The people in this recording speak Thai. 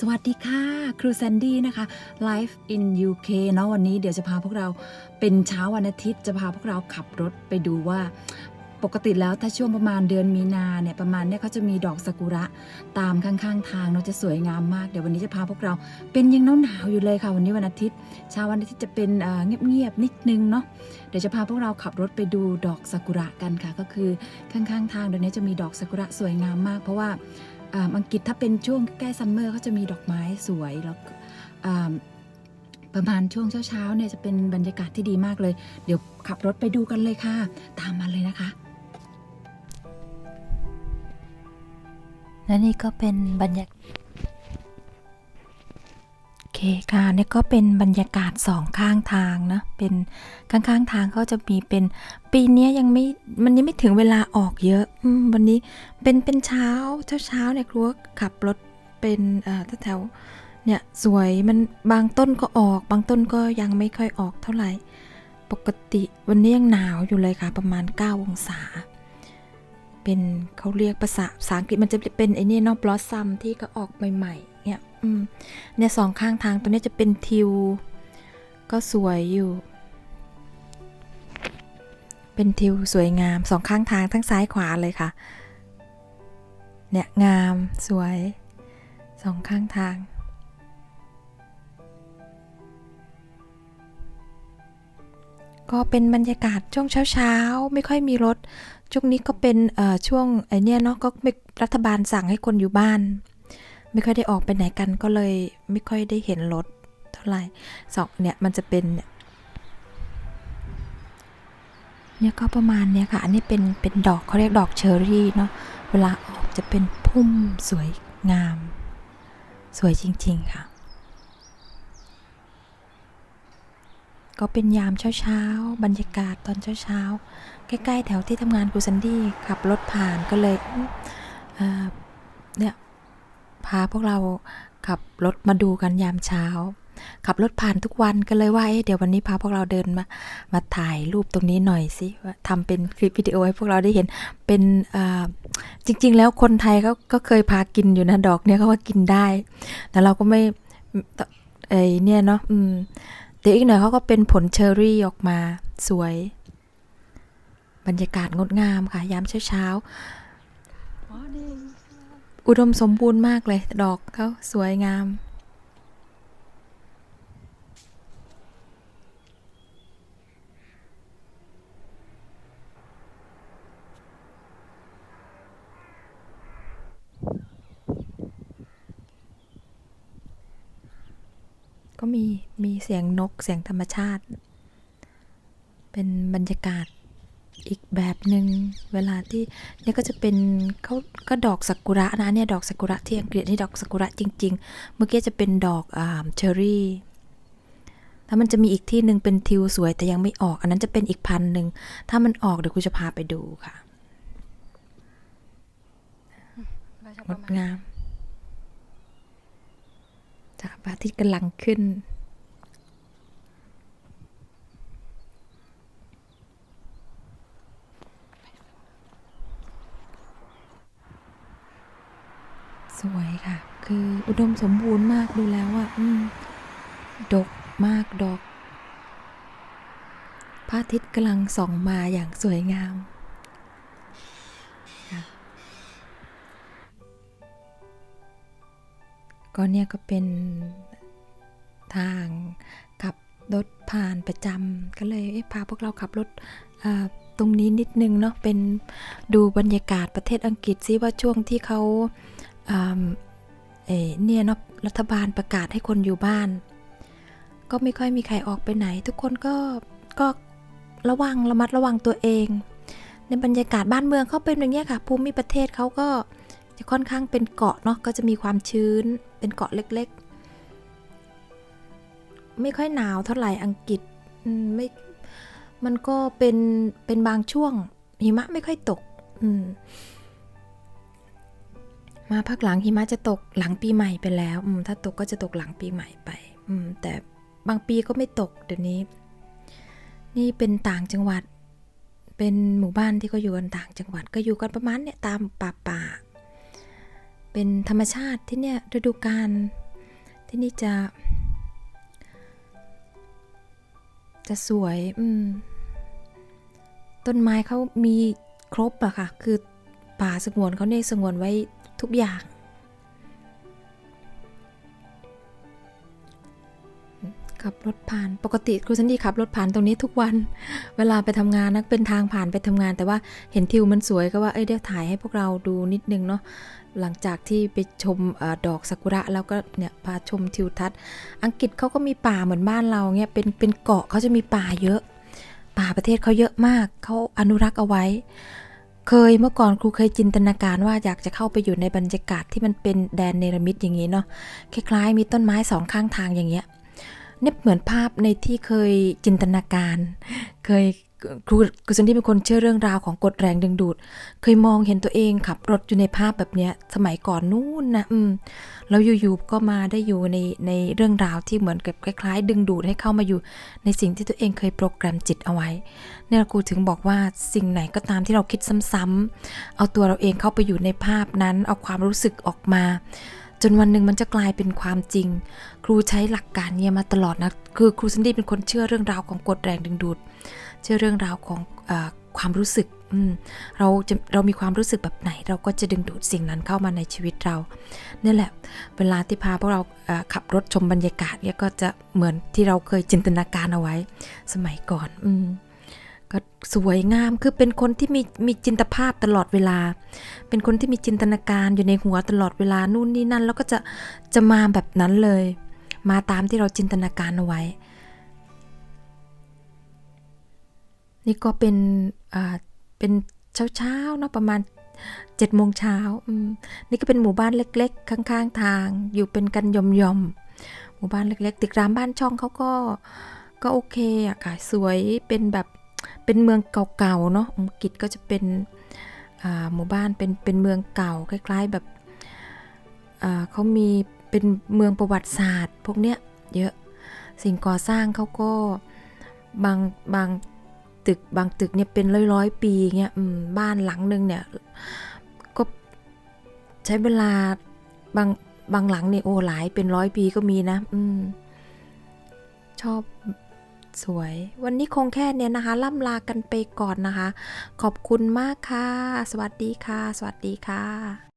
สวัสดีค่ะ ครูแซนดี้นะคะ Life in UK เนาะวันนี้เดี๋ยวจะพาพวกเราเป็นเช้าวันอาทิตย์ จะพาพวกเราขับรถไปดูว่า ปกติแล้วถ้าช่วงประมาณเดือนมีนาเนี่ยประมาณเนี่ยเขาจะมีดอกซากุระตามข้างๆ ทางเนาะจะสวยงามมากเดี๋ยววันนี้จะพาพวกเราเป็นยังหนาวๆอยู่เลยค่ะ วันนี้วันอาทิตย์เช้าวันอาทิตย์จะเป็นเอ่อเงียบๆนิดนึงเนาะเดี๋ยวจะพาพวกเราขับรถไปดูดอกซากุระกันค่ะ ก็คือข้างๆ ทางเดี๋ยวนี้จะมีดอกซากุระสวยงามมาก เพราะว่า อ่าอังกฤษถ้าเป็นช่วงใกล้ซัมเมอร์เขาจะมีดอกไม้สวยแล้วอ่าประมาณช่วงเช้าๆเนี่ยจะเป็นบรรยากาศที่ดีมากเลย เดี๋ยวขับรถไปดูกันเลยค่ะ ตามมาเลยนะคะ และนี่ก็เป็นบรรยากาศ เคค่ะนี่ก็เป็นบรรยากาศสองข้างทางนะ เป็นข้างๆทางเขาจะมีเป็นปีนี้ยังไม่มันยังไม่ถึงเวลาออกเยอะอวันนี้เป็นเป็นเช้าเช้าเช้าเนี่ยครัวขับรถเป็นเอ่อแถวเนี่ยสวยมันบางต้นก็ออก บางต้นก็ยังไม่ค่อยออกเท่าไหร่ ปกติวันนี้ยังหนาวอยู่เลยค่ะ ประมาณ 9 องศา เป็นเขาเรียกภาษาภาษาอังกฤษมันจะเป็นไอ้นี่นอกบลอสซัมที่ก็ออกใหม่ๆ เนี่ย อืม เนี่ยสองข้างทางตัวนี้จะเป็นทิว ก็สวยอยู่ เป็นทิวสวยงามสองข้างทางทั้งซ้ายขวาเลยค่ะ เนี่ยงามสวยสองข้างทาง ก็เป็นบรรยากาศช่วงเช้าๆ ไม่ค่อยมีรถช่วงนี้ก็เป็นช่วงไอเนี้ยเนาะก็รัฐบาลสั่งให้คนอยู่บ้าน ไม่ค่อยได้ออกไปไหนกันก็เลยไม่ค่อยได้เห็นรถเท่าไหร่สองเนี่ยมันจะเป็นเนี่ยก็ประมาณเนี้ยค่ะ อันนี้เป็นเป็นดอกเขาเรียกดอกเชอรี่เนาะ เวลาออกจะเป็นพุ่มสวยงาม สวยจริง ๆ ค่ะ ก็เป็นยามเช้าๆ บรรยากาศตอนเช้าๆ ใกล้ ๆ แถวที่ทำงานครูซันดี้ขับรถผ่านก็เลยเเนี่ย พาพวกเราขับรถมาดูกันยามเช้า ขับรถผ่านทุกวันก็เลยว่าเอ๊ะเดี๋ยววันนี้พาพวกเราเดินมามาถ่ายรูปตรงนี้หน่อยสิว่าทำเป็นคลิปวิดีโอให้พวกเราได้เห็นเป็นอ่าจริง ๆ แล้วคนไทยก็ก็เคยพากินอยู่นะดอกเนี่ยเขาว่ากินได้ แต่เราก็ไม่ไอเนี่ยเนาะเดี๋ยวอีกหน่อยเขาก็เป็นผลเชอร์รี่ออกมาสวย บรรยากาศงดงามค่ะยามเช้าๆ อุดมสมบูรณ์มากเลย ดอกเขาสวยงาม ก็มี มีเสียงนกเสียงธรรมชาติ เป็นบรรยากาศ อีกแบบหนึ่งเวลาที่เนี่ยก็จะเป็นเขาก็ดอกซากุระนะเนี่ยดอกซากุระที่อังกฤษนี่ดอกซากุระจริง ๆ เมื่อกี้จะเป็นดอกอ่าเชอรี่ถ้ามันจะมีอีกที่หนึ่งเป็นทิวสวยแต่ยังไม่ออก อันนั้นจะเป็นอีกพันหนึ่งถ้ามันออกเดี๋ยวครูจะพาไปดูค่ะงดงามจากพระอาทิตย์กำลังขึ้น สวยค่ะ คืออุดมสมบูรณ์มากดูแล้วอะอืมดกมากดอกพระอาทิตย์กำลังส่องมาอย่างสวยงามก็เนี่ยก็เป็นทางขับรถผ่านประจำก็เลยพาพวกเราขับรถตรงนี้นิดนึงเนาะเป็นดูบรรยากาศประเทศอังกฤษซิว่าช่วงที่เขา เนี่ยเนาะรัฐบาลประกาศให้คนอยู่บ้าน ก็ไม่ค่อยมีใครออกไปไหน ทุกคนก็ก็ระวังระมัดระวังตัวเอง ในบรรยากาศบ้านเมืองเขาเป็นอย่างเงี้ยค่ะ ภูมิประเทศเขาก็จะค่อนข้างเป็นเกาะเนาะก็จะมีความชื้นเป็นเกาะเล็กๆ ไม่ค่อยหนาวเท่าไหร่อังกฤษมไม่มันก็เป็นเป็นบางช่วงหิมะไม่ค่อยตก อืม มาพักหลังหิมะจะตกหลังปีใหม่ไปแล้วอืมถ้าตกก็จะตกหลังปีใหม่ไปอืมแต่บางปีก็ไม่ตกเดี๋ยวนี้ นี่เป็นต่างจังหวัด เป็นหมู่บ้านที่เขาอยู่กันต่างจังหวัดก็อยู่กันประมาณเนี่ยตามป่าป่าเป็นธรรมชาติที่เนี่ยฤดูกาลที่นี่จะ จะสวยอืมต้นไม้เขามีครบอะค่ะ คือป่าสงวนเขาเนี่ยสงวนไว้ ทุกอย่าง ขับรถผ่านปกติครูซันดี้ขับรถผ่านตรงนี้ทุกวัน เวลาไปทำงานนะเป็นทางผ่านไปทำงาน แต่ว่าเห็นทิวมันสวยก็ว่าเอ้ยเดี๋ยวถ่ายให้พวกเราดูนิดนึงเนาะหลังจากที่ไปชมอดอกซากุระแล้วก็เนี่ยพาชมทิวทัศน์ อังกฤษเขาก็มีป่าเหมือนบ้านเราเนี่ยเป็นเป็นเกาะเขาจะมีป่าเยอะ ป่าประเทศเขาเยอะมากเขาอนุรักษ์เอาไว้ เคยเมื่อก่อนครูเคยจินตนาการว่าอยากจะเข้าไปอยู่ในบรรยากาศที่มันเป็นแดนเนรมิตอย่างนี้เนาะคล้ายๆ มีต้นไม้สองข้างทางอย่างเงี้ยเนี่ยเหมือนภาพในที่เคยจินตนาการ เคย ครูครูสันที่เป็นคนเชื่อเรื่องราวของกฎแรงดึงดูด เคยมองเห็นตัวเองขับรถอยู่ในภาพแบบเนี้ยสมัยก่อนนู่นนะอืมแล้วอยู่ๆก็มาได้อยู่ในในเรื่องราวที่เหมือนกับคล้าย ๆ ดึงดูดให้เข้ามาอยู่ในสิ่งที่ตัวเองเคยโปรแกรมจิตเอาไว้เนี่ยครูถึงบอกว่าสิ่งไหนก็ตามที่เราคิดซ้ำๆเอาตัวเราเองเข้าไปอยู่ในภาพนั้น เอาความรู้สึกออกมา จนวันหนึ่งมันจะกลายเป็นความจริง ครูใช้หลักการเนี้ยมาตลอดนะ คือครูซันดี้เป็นคนเชื่อเรื่องราวของกฎแรงดึงดูด เชื่อเรื่องราวของอความรู้สึกเราจะเรามีความรู้สึกแบบไหน เราก็จะดึงดูดสิ่งนั้นเข้ามาในชีวิตเราเนี่ยแหละ เวลาที่พาพวกเราขับรถชมบรรยากาศเนี่ยก็จะเหมือนที่เราเคยจินตนาการเอาไว้ สมัยก่อน อืม ก็สวยงามคือเป็นคนที่มีมีจินตภาพตลอดเวลา เป็นคนที่มีจินตนาการอยู่ในหัวตลอดเวลานู่นนี่นั่น แล้วก็จะจะมาแบบนั้นเลย มาตามที่เราจินตนาการเอาไว้ นี่ก็เป็นอ่าเป็นเช้าๆเนาะประมาณเจ็ดโมงเช้านี่ก็เป็นหมู่บ้านเล็ก ๆ ข้างๆ ทาง อยู่เป็นกันยอมๆหมู่บ้านเล็ก ๆตึกรามบ้านช่องเขาก็ก็โอเคอะค่ะสวยเป็นแบบ เป็นเมืองเก่าๆเนาะอังกฤษก็จะเป็นหมู่บ้านเป็นเป็นเมืองเก่าคล้ายๆแบบเขามีเป็นเมืองประวัติศาสตร์ พวกเนี้ยเยอะสิ่งก่อสร้างเขาก็บางบางตึกบางตึกเนี่ยเป็นร้อยร้อยๆปีเงี้ยบ้านหลังหนึ่งเนี่ยก็ใช้เวลาบางบางหลังเนี่ยโอ้หลายเป็นร้อยปีก็มีนะ อืมชอบ สวย วันนี้คงแค่เนี้ยนะคะ ล่ำลากันไปก่อนนะคะ ขอบคุณมากค่ะ สวัสดีค่ะ สวัสดีค่ะ